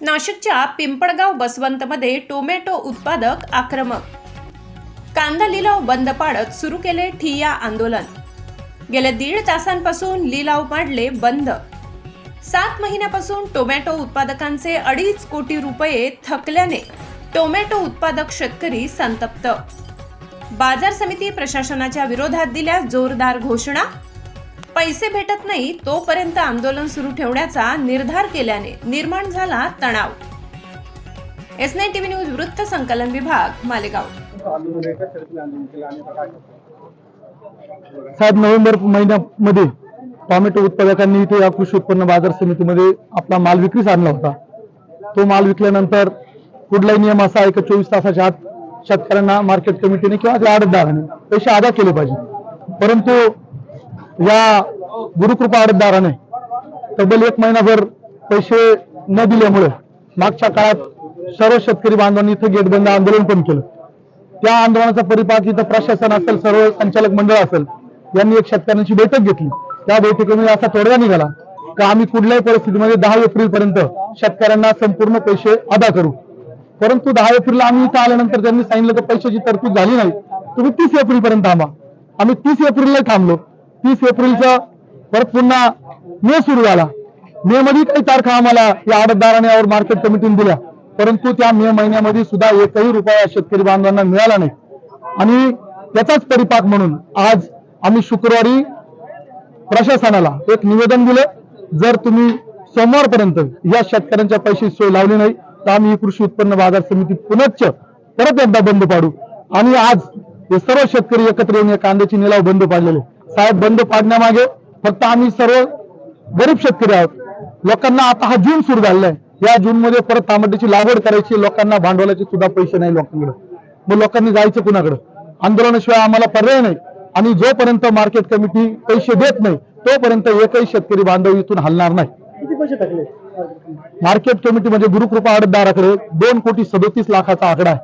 नाशिकच्या पिंपळगाव बसवंतमध्ये टोमॅटो उत्पादक आक्रमक. कांदा लिलाव बंद पाडत सुरू केले ठिया आंदोलन. गेल्या दीड तासांपासून लिलाव पाडले बंद. सात महिन्यापासून टोमॅटो उत्पादकांचे अडीच कोटी रुपये थकल्याने टोमॅटो उत्पादक शेतकरी संतप्त. बाजार समिती प्रशासनाच्या विरोधात दिल्या जोरदार घोषणा पैसे भेटत नाही तोपर्यंत आंदोलन सुरू ठेवण्याचा निर्धार केल्याने निर्माण झाला तणाव. एस नाईन टीव्ही न्यूज वृत्त संकलन विभाग मालेगाव. सात नोव्हेंबर महिन्यामध्ये टोमॅटो उत्पादकांनी इथे या कृषी उत्पन्न बाजार समितीमध्ये आपला माल विक्रीस आणला होता. तो माल विकल्यानंतर कुठलाही नियम असा आहे की चोवीस तासाच्या आत शेतकऱ्यांना मार्केट कमिटीने किंवा त्या आडतदाराने पैसे अदा केले पाहिजे. परंतु या गुरुकृपा आडतदाराने तब्बल एक महिनाभर पैसे न दिल्यामुळे मागच्या काळात सर्व शेतकरी बांधवांनी इथे गेट बंद आंदोलन पण केलं. त्या आंदोलनाचा परिपाक इथं प्रशासन असेल सर्व संचालक मंडळ असेल यांनी एक शेतकऱ्यांची बैठक घेतली. त्या बैठकीमध्ये असा तोडगा निघाला का आम्ही कुठल्याही परिस्थितीमध्ये दहा एप्रिल पर्यंत शेतकऱ्यांना संपूर्ण पैसे अदा करू. परंतु दहा एप्रिलला आम्ही इथं आल्यानंतर त्यांनी सांगितलं की पैशाची तरतूद झाली नाही. तुम्ही तीस एप्रिल पर्यंत थांबा. आम्ही तीस एप्रिलला थांबलो. तीस एप्रिलचा परत पुन्हा मे सुरू झाला. मे मध्ये काही तारखा आम्हाला या आडतदाराने यावर मार्केट कमिटीने दिल्या. परंतु त्या मे महिन्यामध्ये सुद्धा एकही रुपया शेतकरी बांधवांना मिळाला नाही. आणि त्याचाच परिपाक म्हणून आज आम्ही शुक्रवारी प्रशासनाला एक निवेदन दिलं जर तुम्ही सोमवारपर्यंत या शेतकऱ्यांच्या पैसे सोय लावली नाही तर आम्ही कृषी उत्पन्न बाजार समिती पुनश्च परत एकदा बंद पाडू. आणि आज हे सर्व शेतकरी एकत्र येऊन या कांद्याची निलाव बंद पाडलेले. साहेब बंद पाडण्यामागे फक्त आम्ही सर्व गरीब शेतकरी आहोत. लोकांना आता हा जून सुरू झालेला आहे या जून मध्ये परत टमाट्याची लागवड करायची लोकांना भांडवलाचे सुद्धा पैसे नाही लोकांकडे. मग लोकांनी जायचं कुणाकडे? आंदोलनाशिवाय आम्हाला पर्याय नाही. आणि जोपर्यंत मार्केट कमिटी पैसे देत नाही तोपर्यंत एकही शेतकरी बांधव इथून हलणार नाही. किती पैसे टाकले? मार्केट कमिटी म्हणजे गुरुकृपा आडतदाराकडे दोन कोटी सदोतीस लाखाचा आकडा आहे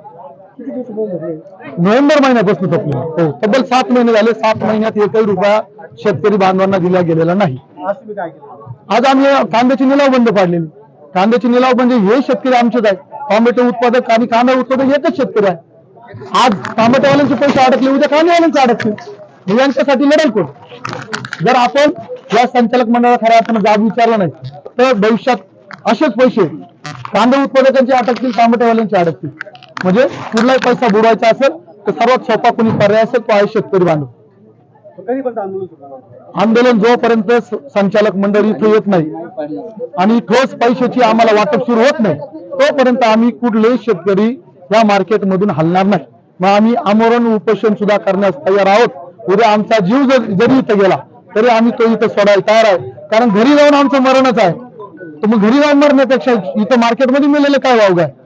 किती दिवस बंद झाले नोव्हेंबर महिन्यापासून थकले हो तब्बल सात महिने झाले. सात महिन्यात एकही रुपया शेतकरी बांधवांना दिला गेलेला नाही. आज आम्ही कांद्याची निलाव बंद पाडलेली. कांद्याची निलाव म्हणजे हे शेतकरी आमचेच आहे टॉमॅटो उत्पादक आणि कांदा उत्पादक एकच शेतकरी आहे. आज टॉमॅटोवाल्यांचे पैसे अडकले उद्या कांदेवाल्यांचे अडकले. यांच्यासाठी लढेल कोण जर आपण या संचालक मंडळाला खऱ्या अर्थानं जाब विचारला नाही तर भविष्यात असेच पैसे कांदा उत्पादकांचे अडकतील टॉमॅटोवाल्यांचे अडकतील. म्हणजे कुठलाही पैसा बुडवायचा असेल तर सर्वात सोपा कोणी पर्याय असेल तो आहे शेतकरी बांधव. आंदोलन जोपर्यंत संचालक मंडळ इथे येत नाही आणि ठोस पैशाची आम्हाला वाटप सुरू होत नाही तोपर्यंत आम्ही कुठलेही शेतकरी या मार्केटमधून हलणार नाही. मग आम्ही आमरण उपोषण सुद्धा करण्यास तयार आहोत. उद्या आमचा जीव जर- जरी इथं गेला तरी आम्ही तो इथं सोडायला तयार आहे. कारण घरी जाऊन आमचं मरणच आहे. तर मग घरी जाऊन मरण्यापेक्षा इथं मार्केटमध्ये मिळालेलं काय वावग आहे?